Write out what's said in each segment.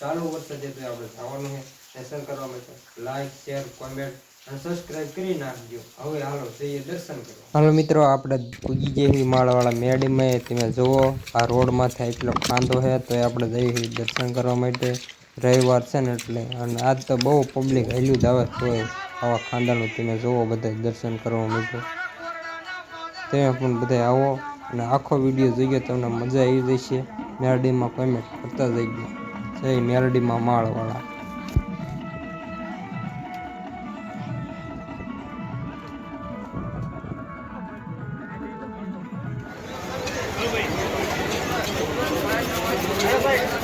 ચાલુ વર્ષે જે આપણે જવાનું છે દર્શન કરવા માટે લાઈક શેર કોમેન્ટ દર્શન કરવા. જેવી છે માટે. રવિવાર છે ને એટલે, અને આજ તો બહુ પબ્લિક હેલ્યું જ આવે તો આવા ખાંદાનું તમે જુઓ બધા દર્શન કરવા માટે. તમે પણ બધા આવો અને આખો વીડિયો જોઈએ તમને મજા આવી જશે. મેરડીમાં કોમેન્ટ કરતા જઈએ જય મેરડીમાં માળવાળા. કેવું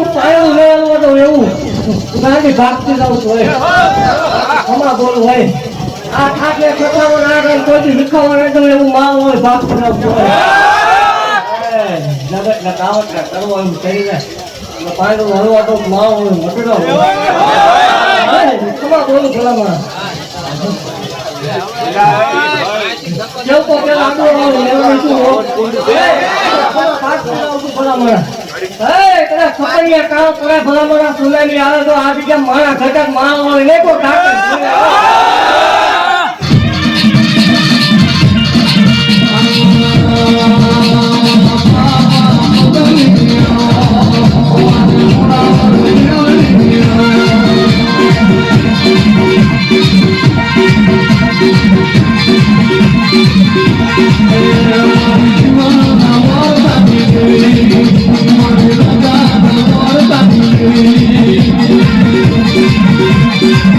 જાઉં છું પાયણું લેવાનું હતું એવું. ગાંધી ભાગતી જાઉં છું કમા બોલું હોય. આ ઠાકે છોકરાઓ ના કરે કોઈ વિખાવા નહીં દઉં એવું માલ હોય ભાગ જાઉં છું જગત ને કાવત ને કરવો એમ કરીને પાયણું હલવા તો માલ હોય, મટડો કમા બોલું ભલામાં જેવું તો પેલા આટલું આવું લેવાનું છું કામ કરે ભલામણ સુલાની આવે તો આ બીજા માણા ઘટક માલ હોય ને ડાક્ટર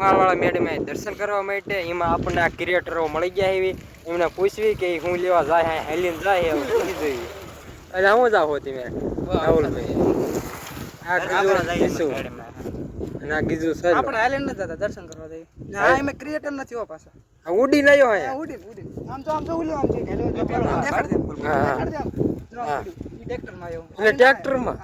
મારવાળા મેડમે દર્શન કરવા માટે એમાં આપણને આ ક્રિએટરો મળી ગયા એવી. એમને પૂછવી કે હું લેવા જાય હા હેલીન જાય એવું પૂછી જોઈએ. એટલે હું જાવ હોતી મેં? રાહુલભાઈ. આ કીધું સર. આપણે હેલીન નથી જતા દર્શન કરવા જઈએ. ના એમ ક્રિએટર નથી હો પાછા. ઉડી નયો હે. ઉડી ઉડી. આમ તો આમ તો ઉલ્યો આમ છે એટલે ટ્રેક્ટરમાં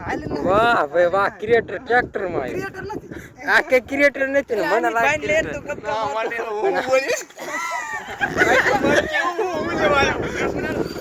વાહ ભાઈ વાહ ક્રિએટર ટ્રેક્ટરમાં. ક્રિએટર નથી. આ કે ક્રિએટર નથી ને મને લાગે લેર તો creator. હું મારતો.